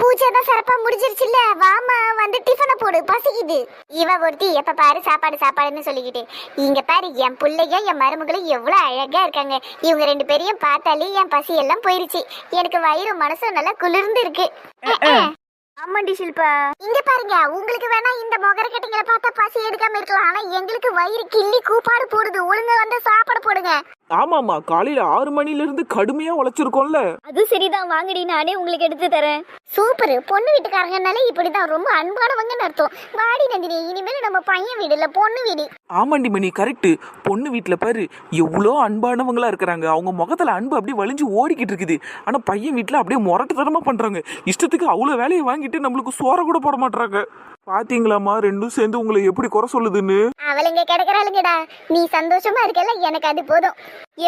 பூஜை தான் சிறப்பா முடிஞ்சிருச்சுல்ல. வாமா வந்து டிஃபனை போடு பசிக்குது. இவ ஒருத்தி எப்ப பாரு சாப்பாடு சாப்பாடுன்னு சொல்லிக்கிட்டு. இங்க பாரு என் பிள்ளைய என் மருமகளும் எவ்வளவு அழகா இருக்காங்க. இவங்க ரெண்டு பேரையும் பார்த்தாலே என் பசி எல்லாம் போயிருச்சு. எனக்கு வயிறு மனசும் நல்லா குளிர்ந்து இருக்கு. ஆமாண்டி ஷில்பா. இங்க பாருங்க உங்களுக்கு வேணா இந்த மொகர கட்டிங்களை பார்த்தா பசி எடுக்காம இருக்கலாம். ஆனா எங்களுக்கு வயிறு கிள்ளி கூப்பாடு போடுது. ஒழுங்கா வந்து சாப்பாடு போடுங்க. ஆமாம்மா காலையில ஆறு மணில இருந்து கடுமையா உழைச்சிருக்கோம்ல. அது சரிதான். வாங்கடி நானே உங்களுக்கு எடுத்து தரேன். சூப்பர். பொண்ணு வீட்டுக்காரங்கனாலே இப்படிதான். ரொம்ப அன்பானவங்கன்னு அர்த்தம். வாடி நந்தினி. இனிமேல் நம்ம பையன் வீடு இல்ல பொண்ணு வீடு. ஆமாண்டி மணி கரெக்ட் பொண்ணு வீட்ல பாரு எவ்வளோ அன்பானவங்களா இருக்கிறாங்க. அவங்க முகத்துல அன்பு அப்படியே வலிஞ்சு ஓடிக்கிட்டு இருக்குது. ஆனா பையன் வீட்ல அப்படியே முரட்டுத்தனமா பண்றாங்க. இஷ்டத்துக்கு அவ்வளோ வேலையை வாங்கிட்டு நம்மளுக்கு சோற கூட போட மாட்டாங்க பாத்தீங்களாம்மா ரெண்டும் சேர்ந்து உங்களை எப்படி குறை சொல்லுதுன்னு? அவளுங்க கிடக்குறாளுங்கடா. நீ சந்தோஷமா இருக்கல எனக்கு அது போதும்.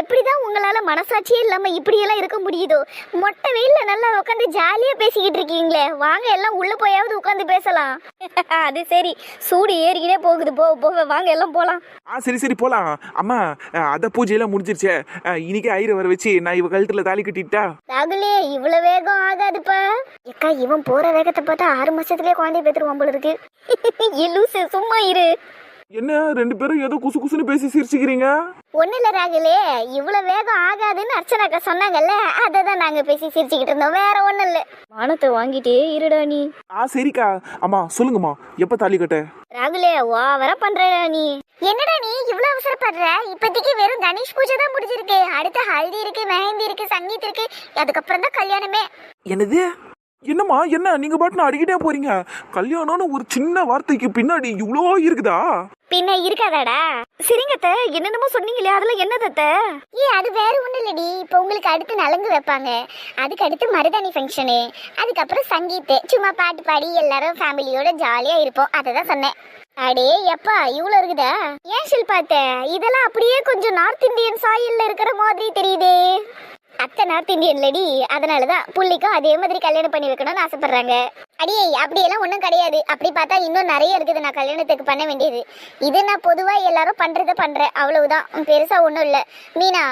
எப்படிதான் உங்களால மனசாட்சியே இல்லாம இப்படியெல்லாம் இருக்க முடியுதோ? மொட்டை வெயில்ல நல்லா உட்காந்து ஜாலியா பேசிக்கிட்டு இருக்கீங்களே. வாங்க எல்லாம் உள்ள போயாவது உட்காந்து பேசலாம். அது சரி. சூடு ஏறிக்கிட்டே போகுது. போக போக வாங்க எல்லாம் போலாம். ஆ சரி சரி போலாம். அம்மா அத பூஜையெல்லாம் முடிஞ்சிருச்சே. இன்னைக்கே ஐயரை வர வச்சு நான் இவ கழுத்துல தாலி கட்டிட்டா? ராகுலே இவ்வளவு வேகம் ஆகாதுப்பா. எக்கா இவன் போற வேகத்தை பார்த்தா ஆறு மாசத்துலயே குழந்தைய பெற்றுருவான் போல இருக்கு. சும்மா இரு. என்ன ரெண்டு பேரும் ஏதோ குசு குசுன்னு பேசி சிரிச்சுக்கிறீங்க? ஒண்ணு இல்ல ராகுலே இவ்வளவு வேகம் ஆகாதுன்னு அர்ச்சனாக்கா சொன்னாங்கல்ல அதை தான் நாங்க பேசி சிரிச்சுக்கிட்டு இருந்தோம். வேற ஒண்ணும் இல்ல மானத்தை வாங்கிட்டே இருடா நீ. ஆ சரிக்கா. அம்மா சொல்லுங்கம்மா எப்ப தாலி கட்ட? ராகுலே ஓவரா பண்றடா நீ. என்னடா நீ இவ்வளவு அவசரப்படுற? இப்போதைக்கு வெறும் கணேஷ் பூஜை தான் முடிஞ்சிருக்கு. அடுத்து ஹல்தி இருக்கு மெஹந்தி இருக்கு சங்கீத் இருக்கு. அதுக்கப்புறம் தான் கல்யாணமே. என்னது? என்னம்மா என்ன? நீங்க பாட்டுன்னு அடிக்கிட்டே போறீங்க. கல்யாணம்னு ஒரு சின்ன வார்த்தைக்கு பின்னாடி இவ்வளோ இருக்குதா? பின்ன இருக்காதாடா. சரிங்கத்த என்னென்னமோ சொன்னீங்களே அதெல்லாம் என்னதத்த ஏ அது வேற ஒண்ணும் இல்லடி. இப்போ உங்களுக்கு அடுத்து நலங்கு வைப்பாங்க. அதுக்கு அடுத்து மருதாணி ஃபங்க்ஷனு அதுக்கப்புறம் சங்கீத்து. சும்மா பாட்டு பாடி எல்லாரும் ஃபேமிலியோட ஜாலியா இருப்போம். அதை தான் சொன்னேன். அடே எப்பா இவ்வளோ இருக்குதா? ஏன் ஷில்பாத்த இதெல்லாம் அப்படியே கொஞ்சம் நார்த் இந்தியன் சாயல்ல இருக்கிற மாதிரி தெரியுதே. அத்தை நார்த் இந்தியன் லேடி அதனால தான் புள்ளிக்கும் அதே மாதிரி கல்யாணம் பண்ணி வைக்கணும்னு ஆசைப்படுறாங்க. அடியே அப்படியெல்லாம் ஒன்றும் கிடையாது. அப்படி பார்த்தா இன்னும் நிறைய இருக்குது. நான் கல்யாணத்துக்கு பண்ண வேண்டியது. இது நான் பொதுவாக எல்லாரும் பண்ணுறத பண்ணுறேன் அவ்வளவுதான். பெருசாக ஒன்றும் இல்லை. மீனா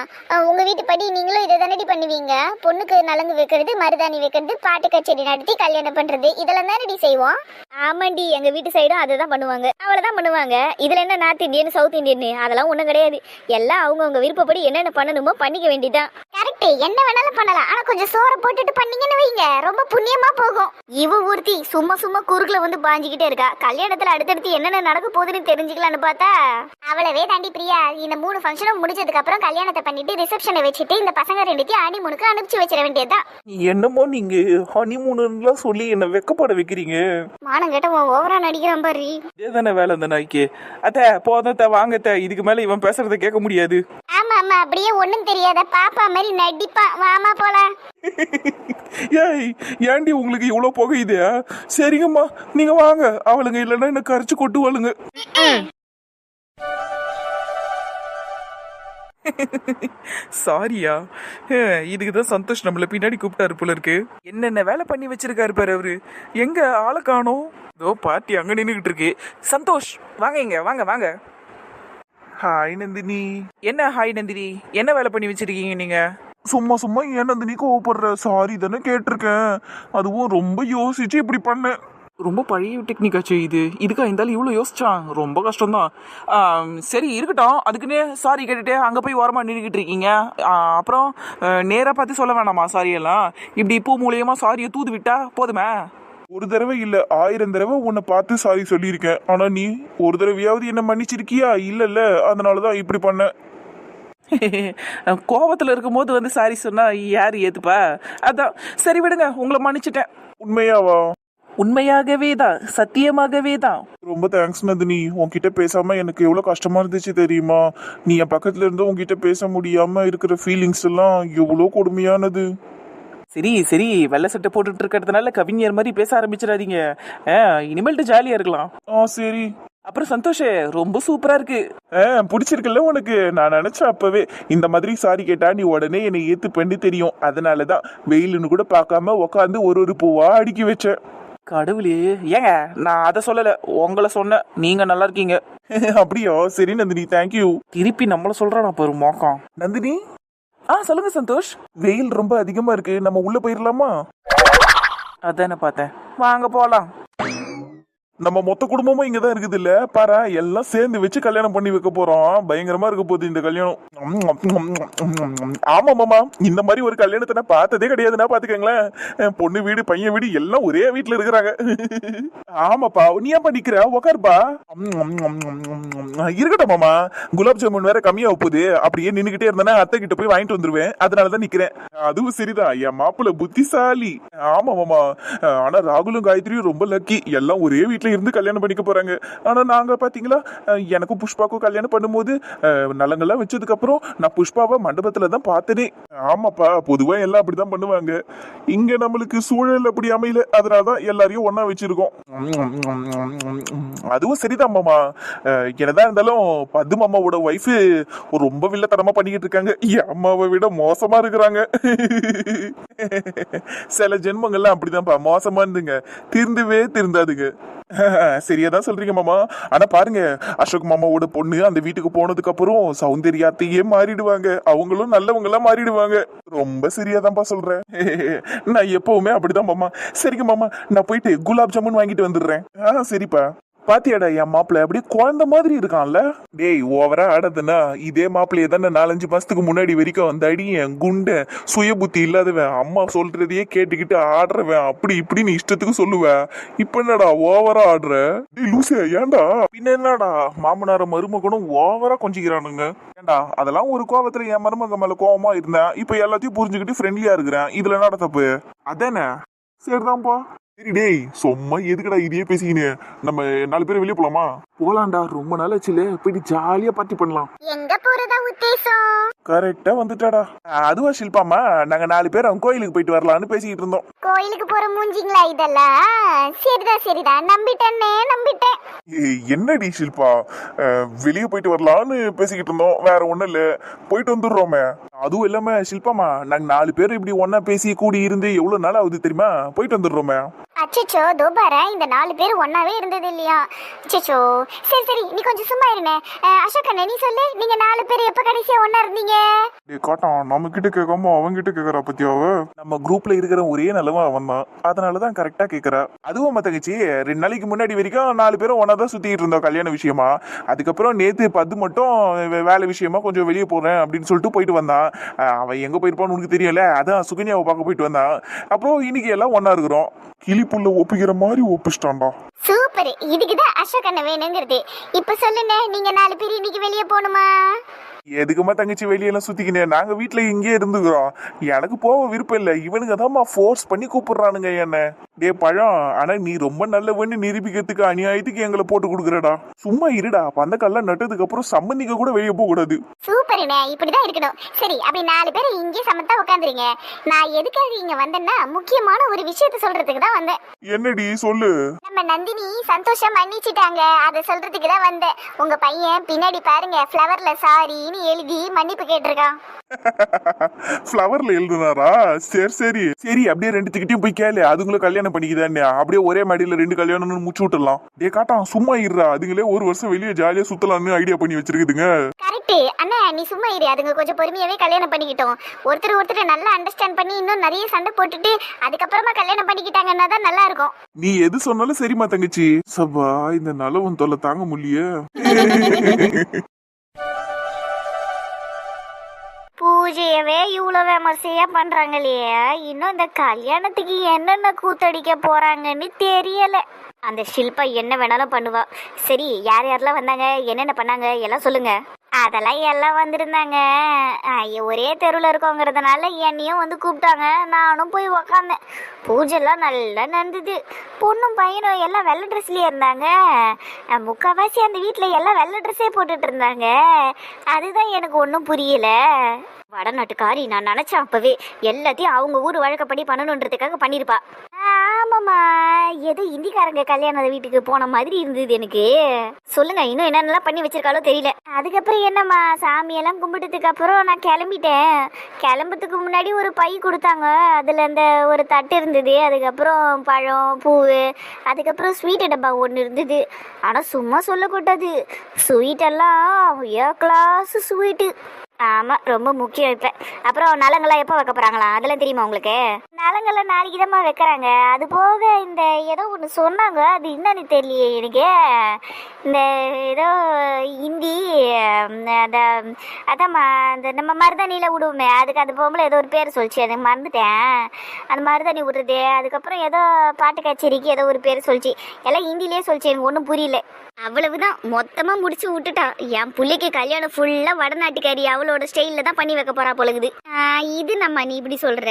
உங்கள் உங்க வீட்டு படி நீங்களும் இதை தானடி பண்ணுவீங்க? பொண்ணுக்கு நலங்கு வைக்கிறது மருதாணி வைக்கிறது பாட்டு கச்சேரி நடத்தி கல்யாணம் பண்ணுறது இதெல்லாம் தானடி செய்வோம்? ஆமாண்டி. எங்க வீட்டு சைடும் அதை தான் பண்ணுவாங்க. அவ்வளவுதான் பண்ணுவாங்க. இதுல என்ன நார்த் இந்தியன் சவுத் இந்தியன் அதெல்லாம் ஒண்ணும் கிடையாது. எல்லாம் அவங்கவுங்க விருப்பப்படி என்னென்ன பண்ணணுமோ பண்ணிக்க வேண்டியதான் கரெக்ட். என்ன வேணாலும் பண்ணலாம். ஆனா கொஞ்சம் சோறை போட்டுட்டு பண்ணீங்கன்னு வைங்க. ரொம்ப புண்ணியமா போகும். இவ ஒருத்தி சும்மா சும்மா குறுக்குல வந்து பாஞ்சிக்கிட்டே இருக்கா. கல்யாணத்துல அடுத்தடுத்து என்னென்ன நடக்க போகுதுன்னு தெரிஞ்சுக்கலான்னு பார்த்தா அவ்வளவே தாண்டி பிரியா இந்த மூணு ஃபங்க்ஷனும் முடிஞ்சதுக்கு அப்புறம் கல்யாணத்தை பண்ணிட்டு ரிசப்ஷனை வச்சுட்டு இந்த பசங்க ரெண்டுத்தையும் ஆனிமூனுக்கு அனுப்பிச்சு வச்சிட வேண்டியதுதான். என்னமோ நீங்க ஹனிமூன்லாம் சொல்லி என்ன வெக்கப்பட வைக்கிறீங்க. மானம் கேட்ட ஓவரா நடிக்கிறான் பாரு. இதேதானே வேலை அந்த நாய்க்கு. அத்த போதத்த வாங்கத்த இதுக்கு மேல இவன் பேசுறத கேட்க முடியாது. ஆமா அப்படியே ஒண்ணும் தெரியாத பாப்பா மாதிரி நடிப்பான் வாமா போலாம். ஏய் ஏண்டி உங்களுக்கு இவ்வளோ புகையுது சரிங்கம்மா நீங்க வாங்க. அவளுங்க இல்லைன்னா என்ன கரைச்சு கொட்டுவாளுங்க. சாரியா இதுக்கு தான் சந்தோஷ் நம்மள பின்னாடி கூப்பிட்டாரு போல இருக்கு. என்னென்ன வேலை பண்ணி வச்சிருக்காரு பாரு அவரு. எங்க ஆளை காணோம்? இதோ பாட்டி அங்க நின்றுகிட்டு இருக்கு. சந்தோஷ் வாங்க இங்க வாங்க வாங்க. ஹாய் நந்தினி என்ன ஹாய் நந்தினி என்ன வேலை பண்ணி வச்சிருக்கீங்க நீங்க? சும்மா சும்மா ஏன் நந்தினி கோவப்படுற? சாரி தானே கேட்டிருக்கேன். அதுவும் ரொம்ப யோசிச்சு இப்படி பண்ணேன். ரொம்ப பழைய டெக்னிக் ஆச்சு இது. இதுக்கா இருந்தாலும் இவ்வளோ யோசிச்சான்? ரொம்ப கஷ்டம்தான். சரி இருக்கட்டும். அதுக்குன்னே சாரி கேட்டுட்டு அங்கே போய் ஓரமாக நின்றுக்கிட்டு இருக்கீங்க. அப்புறம் நேராக பார்த்து சொல்ல வேணாமா சாரி எல்லாம்? இப்படி பூ மூலியமாக சாரியை தூது விட்டா போதுமே? ஒரு தடவை இல்ல ஆயிரம் தடவை உன்னை பார்த்து சாரி சொல்லியிருக்கேன். ஆனா நீ ஒரு தடவையாவது என்ன மன்னிச்சிருக்கியா? இல்லல்ல அதனாலதான் இப்படி பண்ணேன் கோபத்தில் இருக்கும்போது வந்து சாரி சொன்னால் யார் ஏற்றுப்பா அதான் சரி விடுங்க உங்களை மன்னிச்சிட்டேன். உண்மையாவா? உண்மையாகவே தான் சத்தியமாகவே தான் ரொம்ப தேங்க்ஸ் நந்தினி. உன்கிட்ட பேசாம எனக்கு எவ்வளவு கஷ்டமா இருந்துச்சு தெரியுமா? நீ என் பக்கத்துல இருந்து உன்கிட்ட பேச முடியாம இருக்கிற ஃபீலிங்ஸ் எல்லாம் எவ்வளோ கொடுமையானது. சரி சரி வெள்ளை சட்டை போட்டுட்டு இருக்கிறதுனால கவிஞர் மாதிரி பேச ஆரம்பிச்சிடாதீங்க. இனிமேல்ட்டு ஜாலியாக இருக்கலாம். ஆ சரி. அப்புறம் சந்தோஷ் ரொம்ப சூப்பரா இருக்கு. பிடிச்சிருக்குல்ல உனக்கு? நான் நினைச்சேன் அப்பவே இந்த மாதிரி சாரி கேட்டா நீ உடனே என்னை ஏத்து பண்ணி தெரியும். அதனாலதான் வெயிலுன்னு கூட பார்க்காம உட்காந்து ஒரு ஒரு பூவா அடுக்கி வச்சேன். கடவுளே ஏங்க நான் அதை சொல்லல. உங்களை சொன்னேன் நீங்க நல்லா இருக்கீங்க. அப்படியா? சரி நந்தினி தேங்க்யூ திருப்பி நம்மள சொல்றானா பாரு மோக்கம். நந்தினி? ஆ சொல்லுங்க சந்தோஷ். வெயில் ரொம்ப அதிகமா இருக்கு. நம்ம உள்ள போயிடலாமா அதானே பார்த்தேன். வாங்க போலாம். நம்ம மொத்த குடும்பமும் இங்க தான் இருக்குது இல்ல பாரு எல்லாம் சேர்ந்து வச்சு கல்யாணம் பண்ணி வைக்க போறோம் பயங்கரமா இருக்க போகுது இந்த கல்யாணம் ஆமா மாமா இந்த மாதிரி ஒரு கல்யாணத்தை நான் பார்த்ததே கிடையாதுன்னா பாத்துக்கங்களேன் பொண்ணு வீடு பையன் வீடு எல்லாம் ஒரே வீட்டுல இருக்கிறாங்க ஆமாப்பா நீ ஏன் நிக்கிற உக்காருப்பா இருக்கட்டும் மாமா குலாப் ஜாமுன் வேற கம்மியா போகுது அப்படியே நின்னுகிட்டே இருந்தேன்னா அத்தை கிட்ட போய் வாங்கிட்டு வந்துருவேன் அதனாலதான் நிக்கிறேன் அதுவும் சரிதான் என் மாப்பிள்ள புத்திசாலி ஆமா மாமா ஆனா ராகுலும் காயத்ரியும் ரொம்ப லக்கி எல்லாம் ஒரே வீட்டில் இருந்து கல்யாணம் பண்ணிக்க போறாங்க. ஆனா நாங்க பார்த்தீங்களா எனக்கும் புஷ்பாக்கும் கல்யாணம் பண்ணும்போது நலங்கள்லாம் வச்சதுக்கப்புறம் வச்சதுக்கு அப்புறம் நான் புஷ்பாவை மண்டபத்துல தான் பார்த்தனே. ஆமாப்பா பொதுவா எல்லாம் அப்படிதான் பண்ணுவாங்க. இங்க நம்மளுக்கு சூழல் அப்படி அமையல. அதனாலதான் எல்லாரையும் ஒன்றா வச்சிருக்கோம். அதுவும் சரிதான் மாமா. என்னதான் இருந்தாலும் பத்து மாமாவோட ஒய்ஃபு ரொம்ப வில்லத்தனமா பண்ணிக்கிட்டு இருக்காங்க. என் அம்மாவை விட மோசமா இருக்கிறாங்க. சில ஜென்மங்கள்லாம் அப்படிதான்ப்பா. மோசமா இருந்துங்க. திருந்தவே திருந்தாதுங்க. சரியா தான் சொல்றீங்க மாமா. ஆனா பாருங்க அசோக் மாமாவோட பொண்ணு அந்த வீட்டுக்கு போனதுக்கு அப்புறம் சௌந்தர்யாத்தையே மாறிடுவாங்க. அவங்களும் நல்லவங்களா மாறிடுவாங்க. ரொம்ப சரியாதான்ப்பா சொல்றேன். நான் எப்பவுமே அப்படிதான் மாமா. சரிங்க மாமா. நான் போயிட்டு குலாப் ஜாமுன் வாங்கிட்டு வந்துடுறேன். ஆ சரிப்பா. பாத்தியாடா என் மாப்பிள்ள? அப்படியே குழந்தை மாதிரி இருக்கான்ல. டேய் ஓவரா ஆடாதுன்னா இதே மாப்பிள்ளைய தானே நாலஞ்சு மாசத்துக்கு முன்னாடி வரைக்கும் அந்த அடி என் குண்ட சுய புத்தி இல்லாதவன். அம்மா சொல்றதையே கேட்டுக்கிட்டு ஆடுறவன். அப்படி இப்படின்னு இஷ்டத்துக்கு சொல்லுவேன் இப்ப என்னடா ஓவரா ஆடுற? டேய் லூசே ஏன்டா? பின்ன என்னடா? மாமனார மருமகனும் ஓவரா கொஞ்சிக்கிறானுங்க. ஏன்டா? அதெல்லாம் ஒரு கோபத்துல என் மருமக மேல கோபமா இருந்தேன். இப்ப எல்லாத்தையும் புரிஞ்சுக்கிட்டு ஃப்ரெண்ட்லியா இருக்கிறேன். இதுல என்னடா தப்பு? அதானே? சரிதான்ப்பா சரி டேய் சும்மா எதுக்குடா இதையே பேசிக்கினு? நம்ம நாலு பேரும் வெளியே போலாமா? போலாம்டா ரொம்ப நாள் ஆச்சுல போயிட்டு ஜாலியா பார்ட்டி பண்ணலாம். எங்க போறதா உத்தேசம்? கரெக்டா வந்துட்டாடா. அதுவா ஷில்பாமா நாங்க நாலு பேர் அவங்க கோயிலுக்கு போயிட்டு வரலாம்னு பேசிக்கிட்டு இருந்தோம். கோயிலுக்கு போற மூஞ்சிங்களா இதெல்லாம்? சரிதான் சரிதான். நம்பிட்டேன். ஏய், என்னடி ஷில்பா? வெளியே போயிட்டு வரலாம்னு பேசிக்கிட்டு இருந்தோம். வேற ஒண்ணும் இல்ல. போயிட்டு வந்துடுறோமே. அதுவும் இல்லாம ஷில்பாமா நாங்க நாலு பேர் இப்படி ஒண்ணா பேசி கூடி இருந்து எவ்வளவு நாள் ஆகுது தெரியுமா? போயிட்டு வந்துடுறோமே. அச்சச்சோ தோபாரா இந்த நாலு பேர் ஒன்னாவே இருந்தது இல்லையா? அச்சச்சோ. சரி சரி நீ கொஞ்சம் சும்மா இருங்க அஹ், அசோக் அண்ணா நீ சொல்லு நீங்க நாலு பேர் எப்ப கடைசியா ஒன்னா இருந்தீங்க? டேய் காட்டான் நம்ம கிட்ட கேட்காம அவங்க கிட்ட கேக்குறா பத்தியாவ நம்ம குரூப்ல இருக்கிற ஒரே நல்லவன் அவன் தான் அதனாலதான் கரெக்டா கேக்குறா. அதுவும் தங்கச்சி ரெண்டு நாளைக்கு முன்னாடி வரைக்கும் நாலு பேரும் ஒன்னா தான் சுத்திட்டு இருந்தோம் கல்யாண விஷயமா. அதுக்கப்புறம் நேத்து பத்து மட்டும் வே- வேலை விஷயமா கொஞ்சம் வெளியே போறேன் அப்படின்னு சொல்லிட்டு போயிட்டு வந்தான். அவன் எங்க போயிருப்பான்னு உனக்கு தெரியல. அதான் சுகன்யாவை பார்க்க போயிட்டு வந்தான். அப்புறம் இன்னைக்கு எல்லாம் ஒன்னா இருக்கிறோம். கிளிப்புள்ள ஒப்பிக்கிற மாதிரி ஒப்பிச்சிட்டான்டா. சூப்பர். இதுக்குதான் அசோக் அண்ணன் வேணுங்கிறது. இப்ப சொல்லுங்க நீங்க நாலு பேர் இன்னைக்கு வெளியே போகணுமா? எதுக்குமா தங்கச்சி வெளியெல்லாம் சுத்திக்கினே? நாங்க வீட்ல இங்கே இருந்துக்கிறோம். எனக்கு போக விருப்பம் இல்ல. இவனுங்க தான்மா ஃபோர்ஸ் பண்ணி கூப்பிடுறானுங்க என்ன. டே பழம் ஆனா நீ ரொம்ப நல்லவன்னு நிரூபிக்கிறதுக்கு அநியாயத்துக்கு எங்களை போட்டு கொடுக்குறடா. சும்மா இருடா. பந்தக்கல்லாம் நட்டதுக்கு அப்புறம் சம்பந்திக்க கூட வெளியே போக கூடாது. சூப்பர்ண்ணே இப்படிதான் இருக்கணும். சரி அப்படி நாலு பேர் இங்கே சமத்தா உட்காந்துறீங்க நான் எதுக்காக இங்க வந்தேன்னா முக்கியமான ஒரு விஷயத்த சொல்றதுக்கு தான் வந்தேன். என்னடி? சொல்லு. நம்ம நந்தினி சந்தோஷம் மன்னிச்சிட்டாங்க. அதை சொல்றதுக்கு தான் வந்தேன். உங்க பையன் பின்னாடி பாருங்க ஃப்ளவர்ல சாரின்னு எழுதி மன்னிப்பு கேட்டிருக்கான் ஃப்ளவர்ல எழுதுனாரா? சரி சரி. சரி அப்படியே ரெண்டு திக்கிட்டையும் போய் கேளு. அதுங்களும் கல்யாணம் பண்ணிக்குதானே அப்படியே ஒரே மடியில ரெண்டு கல்யாணம்னு முச்சு விட்டுலாம் டே காட்டான் சும்மா இருடா. அதுங்களே ஒரு வருஷம் வெளியே ஜாலியா சுத்தலாம்னு ஐடியா பண்ணி வச்சிருக்குதுங்க. கரெக்ட் அண்ணா நீ சும்மா இரு. அதுங்க கொஞ்சம் பொறுமையாவே கல்யாணம் பண்ணிக்கிட்டோம். ஒருத்தர் ஒருத்தர் நல்லா அண்டர்ஸ்டாண்ட் பண்ணி இன்னும் நிறைய சண்டை போட்டுட்டு அதுக்கப்புறமா கல்யாணம் பண்ணிக்கிட்டாங்கன்னா தான் நல்லா இருக்கும். நீ எது சொன்னாலும் சரிம்மா தங்கச்சி. சபா இந்த நலவன் தொல்லை தாங்க முடியல. பூஜையவே இவ்வளோ விமர்சையாக பண்றாங்களே. இன்னும் இந்த கல்யாணத்துக்கு என்னென்ன கூத்தடிக்க போறாங்கன்னு தெரியல. அந்த ஷில்பா என்ன வேணாலும் பண்ணுவா. சரி யார் யாரெல்லாம் வந்தாங்க என்னென்ன பண்ணாங்க எல்லாம் சொல்லுங்க. அதெல்லாம் எல்லாம் வந்திருந்தாங்க. ஐயோ, ஒரே தெருவில் இருக்கோங்கிறதுனால என்னையும் வந்து கூப்பிட்டாங்க. நானும் போய் உக்காந்தேன். பூஜைலாம் நல்லா நடந்தது. பொண்ணும் பையனும் எல்லாம் வெள்ளை ட்ரெஸ்லேயே இருந்தாங்க. முக்கால்வாசி அந்த வீட்டில் எல்லாம் வெள்ளை ட்ரெஸ்ஸே போட்டுட்டு இருந்தாங்க. அதுதான் எனக்கு ஒன்றும் புரியல. வடநாட்டுக்காரி நான் நினச்சேன் அப்போவே. எல்லாத்தையும் அவங்க ஊர் வழக்கப்படி பண்ணணுன்றதுக்காக பண்ணியிருப்பா ஆமாம்மா. ஏதோ இந்திக்காரங்க கல்யாண வீட்டுக்கு போன மாதிரி இருந்தது எனக்கு. சொல்லுங்க இன்னும் என்னென்னலாம் பண்ணி வச்சிருக்காலோ தெரியல. அதுக்கப்புறம் என்னம்மா சாமியெல்லாம் கும்பிட்டதுக்கு அப்புறம் நான் கிளம்பிட்டேன். கிளம்புறதுக்கு முன்னாடி ஒரு பை கொடுத்தாங்க. அதில் அந்த ஒரு தட்டு இருந்தது. அதுக்கப்புறம் பழம் பூவு அதுக்கப்புறம் ஸ்வீட் டப்பா ஒன்று இருந்தது. ஆனால் சும்மா சொல்லக்கூடாது ஸ்வீட்டெல்லாம் ஏ கிளாஸ் ஸ்வீட்டு ஆமா ரொம்ப முக்கியம் இப்ப. அப்புறம் நலங்கெல்லாம் எப்போ வைக்க போறாங்களா? அதெல்லாம் தெரியுமா உங்களுக்கு? நலங்கெல்லாம் நாளைக்கு தான் வைக்கிறாங்க. அது போக இந்த ஏதோ ஒன்று சொன்னாங்க. அது என்னன்னு தெரியலையே எனக்கு. இந்த ஏதோ ஹிந்தி அந்த அதாம்மா அந்த நம்ம மருதாணியில் விடுவோமே. அதுக்கு அது பொம்பளை ஏதோ ஒரு பேர் சொல்லிச்சு. எனக்கு மறந்துட்டேன். அந்த மருதாணி விடுறது அதுக்கப்புறம் ஏதோ பாட்டு கச்சேரிக்கு ஏதோ ஒரு பேர் சொல்லிச்சு. எல்லாம் ஹிந்திலேயே சொல்லிச்சு. எனக்கு ஒன்றும் புரியல. அவ்வளவுதான். மொத்தமா முடிச்சு விட்டுட்டா. என் புள்ளைக்கு கல்யாணம் ஃபுல்லா வடநாட்டுக்காரி அவளோட ஸ்டைல்ல தான் பண்ணி வைக்க போறா போலகுது. இது நம்ம நீ இப்படி சொல்ற?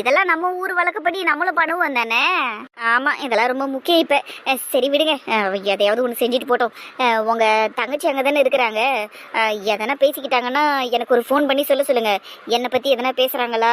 இதெல்லாம் நம்ம ஊர் வழக்கப்படி நம்மளும் பண்ணுவோம் தானே? ஆமா இதெல்லாம் ரொம்ப முக்கியம் இப்ப. சரி விடுங்க. எதையாவது ஒன்று செஞ்சுட்டு போட்டோம். உங்க தங்கச்சி அங்கே தானே இருக்கிறாங்க. எதனா பேசிக்கிட்டாங்கன்னா எனக்கு ஒரு ஃபோன் பண்ணி சொல்ல சொல்லுங்க. என்னை பத்தி எதனா பேசுறாங்களா?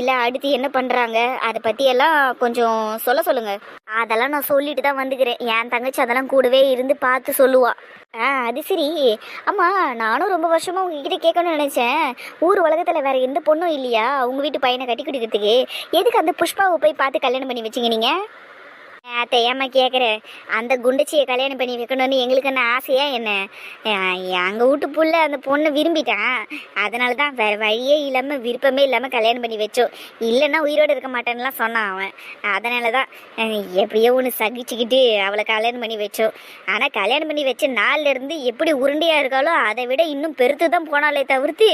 இல்ல அடுத்து என்ன பண்றாங்க? அதை பத்தி எல்லாம் கொஞ்சம் சொல்ல சொல்லுங்க. அதெல்லாம் நான் சொல்லிட்டு தான் வந்துக்கிறேன். என் தங்கச்சி அதெல்லாம் கூடவே இருந்து பார்த்து சொல்லுவா. ஆ அது சரி. அம்மா நானும் ரொம்ப வருஷமா உங்ககிட்ட கேட்கணும்னு நினைச்சேன். ஊர் உலகத்துல வேற எந்த பொண்ணும் இல்லையா? உங்க வீட்டு பையனை கட்டி கொடுக்கறதுக்கு. எதுக்கு அந்த புஷ்பாவை போய் பார்த்து கல்யாணம் பண்ணி வச்சீங்க நீங்க? அத்தை ஏம்மா கேட்குறேன் அந்த குண்டச்சியை கல்யாணம் பண்ணி வைக்கணும்னு எங்களுக்கு என்ன ஆசையா என்ன? எங்கள் வீட்டு புள்ள அந்த பொண்ணை விரும்பிட்டான் அதனால தான் வேற வழியே இல்லாமல் விருப்பமே இல்லாமல் கல்யாணம் பண்ணி வச்சோம். இல்லைன்னா உயிரோடு இருக்க மாட்டேன்னுலாம் சொன்னான் அவன். அதனால தான் எப்படியோ ஒன்று சகிச்சுக்கிட்டு அவளை கல்யாணம் பண்ணி வச்சோம். ஆனால் கல்யாணம் பண்ணி வச்ச நாள்ல இருந்து எப்படி உருண்டையாக இருக்காளோ அதை விட இன்னும் பெருத்து தான் போனாலே தவிர்த்து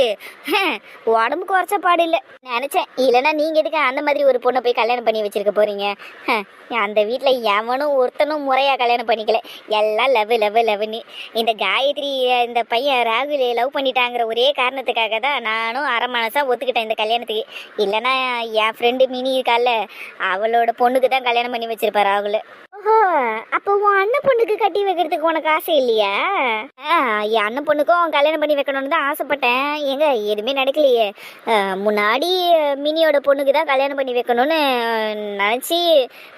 உடம்பு குறைச்ச பாடு இல்லை. நினச்சேன் இல்லைன்னா நீங்கள் எதுக்கு அந்த மாதிரி ஒரு பொண்ணை போய் கல்யாணம் பண்ணி வச்சிருக்க போறீங்க? அந்த அந்த வீட்டில் எவனும் ஒருத்தனும் முறையாக கல்யாணம் பண்ணிக்கல. எல்லாம் லவ் லவ் லவ்னு இந்த காயத்ரி இந்த பையன் ராகுல் லவ் பண்ணிட்டாங்கிற ஒரே காரணத்துக்காக தான் நானும் அரை மனசாக ஒத்துக்கிட்டேன் இந்த கல்யாணத்துக்கு. இல்லைன்னா என் ஃப்ரெண்டு மினி இருக்கால அவளோட பொண்ணுக்கு தான் கல்யாணம் பண்ணி வச்சுருப்பா ராகுல். ஓஹோ அப்போ உன் அண்ணன் பொண்ணுக்கு கட்டி வைக்கிறதுக்கு உனக்கு ஆசை இல்லையா? என் அண்ணன் பொண்ணுக்கும் கல்யாணம் பண்ணி வைக்கணும்னு தான் ஆசைப்பட்டேன். ஏங்க எதுவுமே நடக்கலையே. முன்னாடி மினியோட பொண்ணுக்கு தான் கல்யாணம் பண்ணி வைக்கணும்னு நினச்சி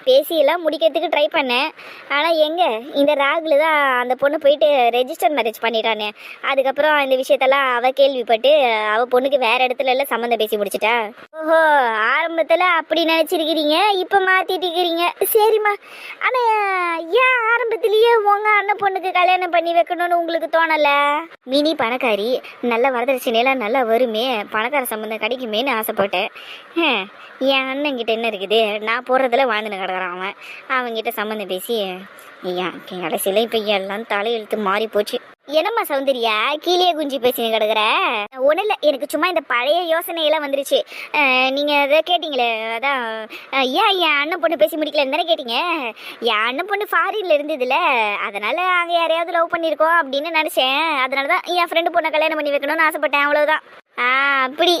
பேசி எல்லாம் முடிக்கிறதுக்கு ட்ரை பண்ணேன். ஆனால் எங்கே இந்த ராகுல தான் அந்த பொண்ணு போயிட்டு ரெஜிஸ்டர் மேரேஜ் பண்ணிட்டானே. அதுக்கப்புறம் இந்த விஷயத்தெல்லாம் அவ கேள்விப்பட்டு அவ பொண்ணுக்கு வேற இடத்துல எல்லாம் சம்மந்தம் பேசி முடிச்சிட்டா. ஓஹோ ஆரம்பத்தில் அப்படி நினச்சிருக்கிறீங்க இப்போ மாற்றிட்டு இருக்கிறீங்க. சரிம்மா. ஆனால் ஏன் ஆரம்பத்திலேயே உங்க அண்ணன் பொண்ணுக்கு கல்யாணம் பண்ணி வைக்கணும்னு உங்களுக்கு தோணல? மினி பணக்காரி நல்ல வரதட்சணையெல்லாம் நல்லா வருமே பணக்கார சம்பந்தம் கிடைக்குமேன்னு ஆசைப்பட்டேன். என் அண்ணன் கிட்ட என்ன இருக்குது? நான் போடுறதுல வாழ்ந்துன்னு கிடக்குறான் அவன். அவன்கிட்ட சம்மந்தம் பேசி ஏன் கடைசியில் இப்போ எல்லாம் தலையெழுத்து மாறி போச்சு. என்னம்மா சௌந்தர்யா? கீழே குஞ்சு பேசின்னு கிடக்குற? ஒன்றும் இல்லை எனக்கு சும்மா இந்த பழைய யோசனையெல்லாம் வந்துருச்சு. நீங்கள் நீங்க அதை கேட்டிங்களே அதான் ஏன் என் அண்ணன் பொண்ணு பேசி முடிக்கலன்னு தானே கேட்டீங்க? என் அண்ணன் பொண்ணு ஃபாரின்ல இருந்ததுல அதனால அங்கே யாரையாவது லவ் பண்ணியிருக்கோம் அப்படின்னு நினச்சேன். அதனால தான் என் ஃப்ரெண்டு பொண்ணை கல்யாணம் பண்ணி வைக்கணும்னு ஆசைப்பட்டேன் அவ்வளோதான் ஆ அப்படி.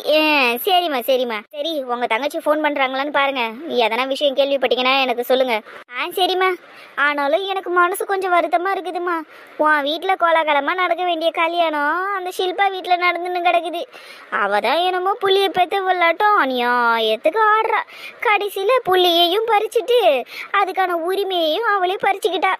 சரிம்மா சரிம்மா. சரி உங்க தங்கச்சி ஃபோன் பண்றாங்களான்னு பாருங்க. எதனா விஷயம் கேள்விப்பட்டீங்கன்னா எனக்கு சொல்லுங்க. ஆ சரிம்மா. ஆனாலும் எனக்கு மனசு கொஞ்சம் வருத்தமா இருக்குதுமா உன் வீட்டில் கோலாகலமாக நடக்க வேண்டிய கல்யாணம் அந்த ஷில்பா வீட்டில் நடந்துன்னு கிடக்குது. அவ தான் என்னமோ புள்ளியை பெற்று விளாட்டும் அநியாயத்துக்கு ஆடுறா. கடைசியில் புள்ளியையும் பறிச்சுட்டு அதுக்கான உரிமையையும் அவளே பறிச்சுக்கிட்டா.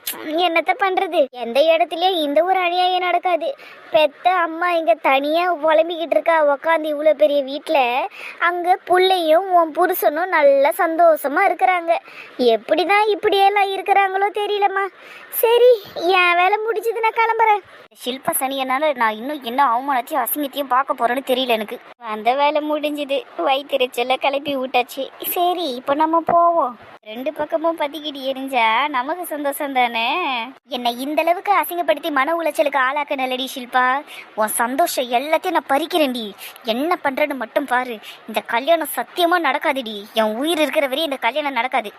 என்னத்த பண்ணுறது எந்த இடத்துலையும் இந்த ஒரு அநியாயம் நடக்காது. பெத்த அம்மா இங்கே தனியாக புலம்பிக்கிட்டு இருக்கா உக்காந்து இவ்வளோ பெரிய வீட்டில் அங்கே பிள்ளையும் உன் புருஷனும் நல்லா சந்தோஷமாக இருக்கிறாங்க. எப்படி தான் இப்படியெல்லாம் இருக்கிறாங்களோ தெரியலம்மா. சரி என் வேலை முடிச்சது நான் கிளம்புறேன். ஷில்ப சனியனால நான் இன்னும் என்ன அவமானத்தையும் அசிங்கத்தையும் பார்க்க போறேன்னு தெரியல எனக்கு. அந்த வேலை முடிஞ்சுது. வயிற்றுச்சல கிளப்பி விட்டாச்சு. சரி இப்போ நம்ம போவோம். ரெண்டு பக்கமும் பத்திக்கிட்டு எரிஞ்சா நமக்கு சந்தோஷம் தானே? என்னை இந்த அளவுக்கு அசிங்கப்படுத்தி மன உளைச்சலுக்கு ஆளாக்க நல்லடி ஷில்பா. உன் சந்தோஷம் எல்லாத்தையும் நான் பறிக்கிறேன்டி. என்ன பண்றேன்னு மட்டும் பாரு. இந்த கல்யாணம் சத்தியமா நடக்காதுடி. என் உயிர் இருக்கிற வரையும் இந்த கல்யாணம் நடக்காது.